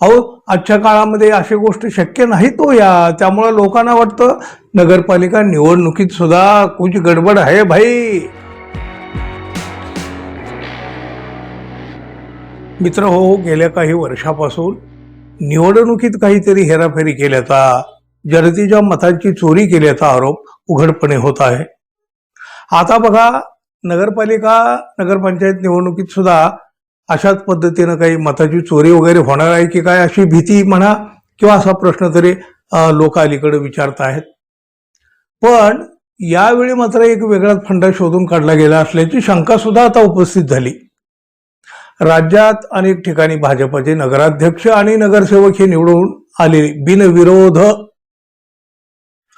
अहो आजच्या काळामध्ये अशी गोष्ट शक्य नाही तो या. त्यामुळं लोकांना वाटतं नगरपालिका निवडणुकीत सुद्धा कुछ गडबड आहे भाई. मित्र हो, हो गेल्या काही वर्षापासून निवडणुकीत काहीतरी हेराफेरी केल्याचा जनतेच्या मतांची चोरी केल्याचा आरोप उघडपणे होत आहे. आता बघा नगरपालिका नगरपंचायत निवडणुकीत सुद्धा अशाच पद्धतीनं काही मताची चोरी वगैरे होणार आहे की काय अशी भीती म्हणा किंवा असा प्रश्न तरी लोक अलीकडे विचारत आहेत. पण यावेळी मात्र एक वेगळाच फंडा शोधून काढला गेला असल्याची शंका सुद्धा आता उपस्थित झाली. राज्यात अनेक ठिकाणी भाजपचे नगराध्यक्ष आणि नगरसेवक हे निवडून आले बिनविरोध.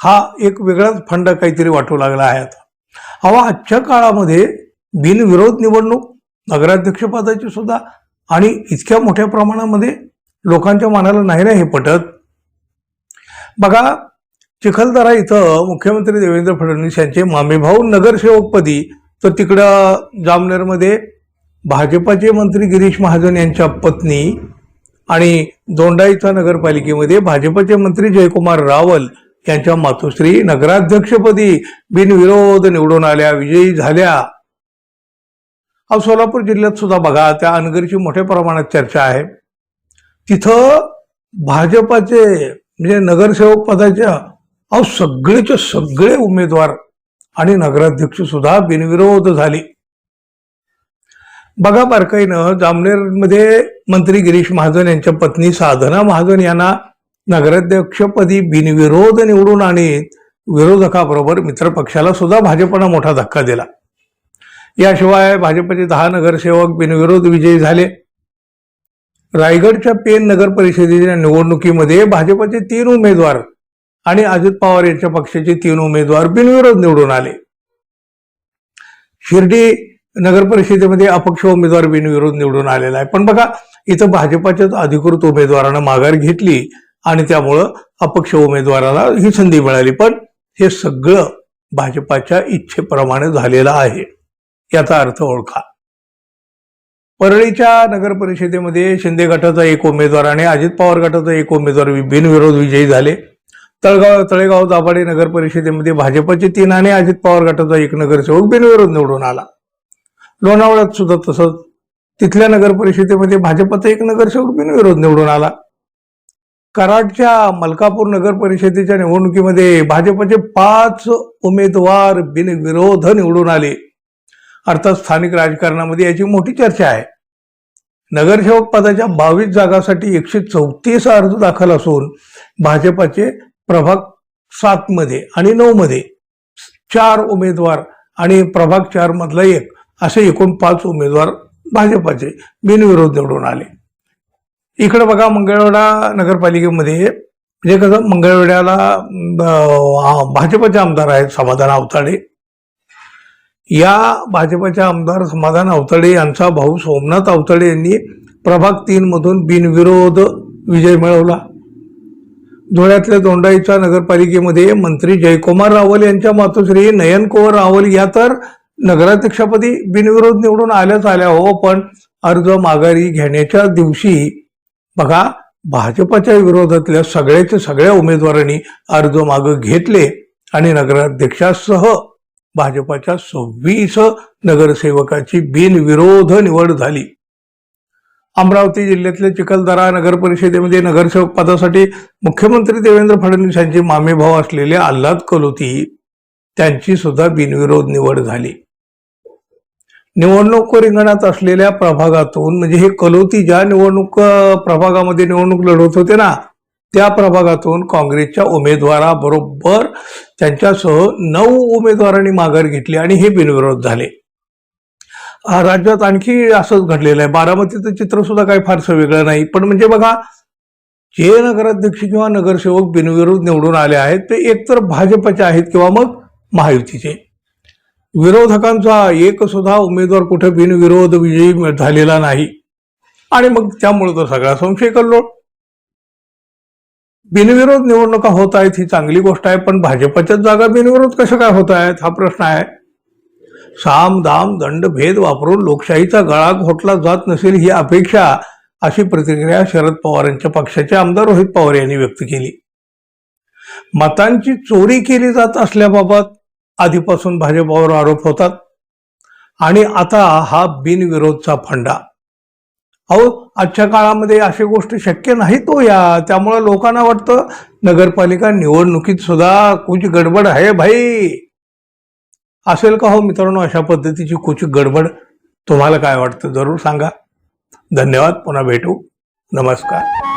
हा एक वेगळाच फंड काहीतरी वाटू लागला आहे आता. अहो आजच्या काळामध्ये बिनविरोध निवडणूक नगराध्यक्षपदाची सुद्धा आणि इतक्या मोठ्या प्रमाणामध्ये लोकांच्या मनाला नाही ना हे पटत. बघा चिखलदरा इथं मुख्यमंत्री देवेंद्र फडणवीस यांचे मामेभाऊ नगरसेवकपदी तर तिकडं जामनेरमध्ये भाजपाचे मंत्री गिरीश महाजन यांच्या पत्नी आणि दोंडाईचा नगरपालिकेमध्ये भाजपचे मंत्री जयकुमार रावल यांच्या मातोश्री नगराध्यक्षपदी बिनविरोध निवडून आल्या विजयी झाल्या. अहो सोलापूर जिल्ह्यात सुद्धा बघा त्या अनगरची मोठ्या प्रमाणात चर्चा आहे. तिथं भाजपाचे म्हणजे नगरसेवक पदाच्या अहो सगळेचे सगळे उमेदवार आणि नगराध्यक्ष सुद्धा बिनविरोध झाली. बघा बारकाईनं जामनेरमध्ये मंत्री गिरीश महाजन यांच्या पत्नी साधना महाजन यांना नगराध्यक्षपदी बिनविरोध निवडून आणीत विरोधकाबरोबर मित्रपक्षाला सुद्धा भाजपनं मोठा धक्का दिला. याशिवाय भाजपचे दहा नगरसेवक बिनविरोध विजयी झाले. रायगडच्या पेन नगर परिषदेच्या निवडणुकीमध्ये भाजपचे तीन उमेदवार आणि अजित पवार यांच्या पक्षाचे तीन उमेदवार बिनविरोध निवडून आले. शिर्डी नगर परिषदेमध्ये अपक्ष उमेदवार बिनविरोध निवडून आलेला आहे. पण बघा इथं भाजपाच्याच अधिकृत उमेदवारानं माघार घेतली आणि त्यामुळं अपक्ष उमेदवाराला ही संधी मिळाली. पण हे सगळं भाजपाच्या इच्छेप्रमाणे झालेलं आहे. याचा अर्थ ओळखा. परळीच्या नगर परिषदेमध्ये शिंदे गटाचा एक उमेदवार आणि अजित पवार गटाचा एक उमेदवार बिनविरोध विजयी झाले. तळगाव तळेगाव दाभाडे नगर परिषदेमध्ये भाजपचे तीन आणि अजित पवार गटाचा एक नगरसेवक बिनविरोध निवडून आला. लोणावळ्यात सुद्धा तसंच. तिथल्या नगर परिषदेमध्ये भाजपचा एक नगरसेवक बिनविरोध निवडून आला. कराडच्या मलकापूर नगर परिषदेच्या निवडणुकीमध्ये भाजपचे पाच उमेदवार बिनविरोध निवडून आले. अर्थात स्थानिक राजकारणामध्ये याची मोठी चर्चा आहे. नगरसेवक पदाच्या बावीस जागासाठी एकशे चौतीस अर्ज दाखल असून भाजपाचे प्रभाग सातमध्ये आणि नऊमध्ये चार उमेदवार आणि प्रभाग चारमधला एक असे एकूण पाच उमेदवार भाजपाचे बिनविरोध निवडून आले. इकडे बघा मंगळवेढा नगरपालिकेमध्ये म्हणजे कसं मंगळवेढ्याला भाजपाचे भाजपचे आमदार आहेत समाधान अवताडे या भाजपच्या आमदार समाधान अवतडे यांचा भाऊ सोमनाथ अवतडे यांनी प्रभाग तीन मधून बिनविरोध विजय मिळवला. धुळ्यातल्या दोंडाईच्या नगरपालिकेमध्ये मंत्री जयकुमार रावल यांच्या मातोश्री नयनकंवर रावल या तर नगराध्यक्षपदी बिनविरोध निवडून आल्याच आल्या हो पण अर्ज माघारी घेण्याच्या दिवशी बघा भाजपाच्या विरोधातल्या सगळ्याच्या सगळ्या उमेदवारांनी अर्ज मागं घेतले आणि नगराध्यक्षासह भाजपाच्या सव्वीस नगरसेवकाची बिनविरोध निवड झाली. अमरावती जिल्ह्यातल्या चिखलदरा नगर परिषदेमध्ये नगरसेवक पदासाठी मुख्यमंत्री देवेंद्र फडणवीस यांचे मामेभाव असलेले आल्हाद कलोती त्यांची सुद्धा बिनविरोध निवड झाली. निवडणूक रिंगणात असलेल्या प्रभागातून म्हणजे हे कलोती ज्या निवडणूक प्रभागामध्ये निवडणूक लढवत होते ना त्या प्रभागातून काँग्रेसच्या उमेदवाराबरोबर त्यांच्यासह नऊ उमेदवारांनी माघार घेतली आणि हे बिनविरोध झाले. राज्यात आणखी असंच घडलेलं आहे. बारामतीचं चित्र सुद्धा काही फारसं वेगळं नाही. पण म्हणजे बघा जे नगराध्यक्ष किंवा नगरसेवक बिनविरोध निवडून आले आहेत ते एकतर भाजपचे आहेत किंवा मग महायुतीचे. विरोधकांचा एक सुद्धा उमेदवार कुठे बिनविरोध विजयी झालेला नाही. आणि मग त्यामुळे तर सगळा संशय कल्लोळ. बिनविरोध निवडणुका होत आहेत ही चांगली गोष्ट आहे पण भाजपच्याच जागा बिनविरोध कशा काय होत आहेत हा प्रश्न आहे. साम दाम दंड भेद वापरून लोकशाहीचा गळा घोटला जात नसेल ही अपेक्षा अशी प्रतिक्रिया शरद पवार यांच्या पक्षाचे आमदार रोहित पवार यांनी व्यक्त केली. मतांची चोरी केली जात असल्याबाबत आधीपासून भाजपावर आरोप होतात. आणि आता हा बिनविरोधचा फंडा. अहो आजच्या काळामध्ये अशी गोष्ट शक्य नाही तो या. त्यामुळं लोकांना वाटतं नगरपालिका निवडणुकीत सुद्धा कुछ गडबड आहे भाई. असेल का हो मित्रांनो अशा पद्धतीची कुछ गडबड? तुम्हाला काय वाटतं? जरूर सांगा. धन्यवाद. पुन्हा भेटू. नमस्कार.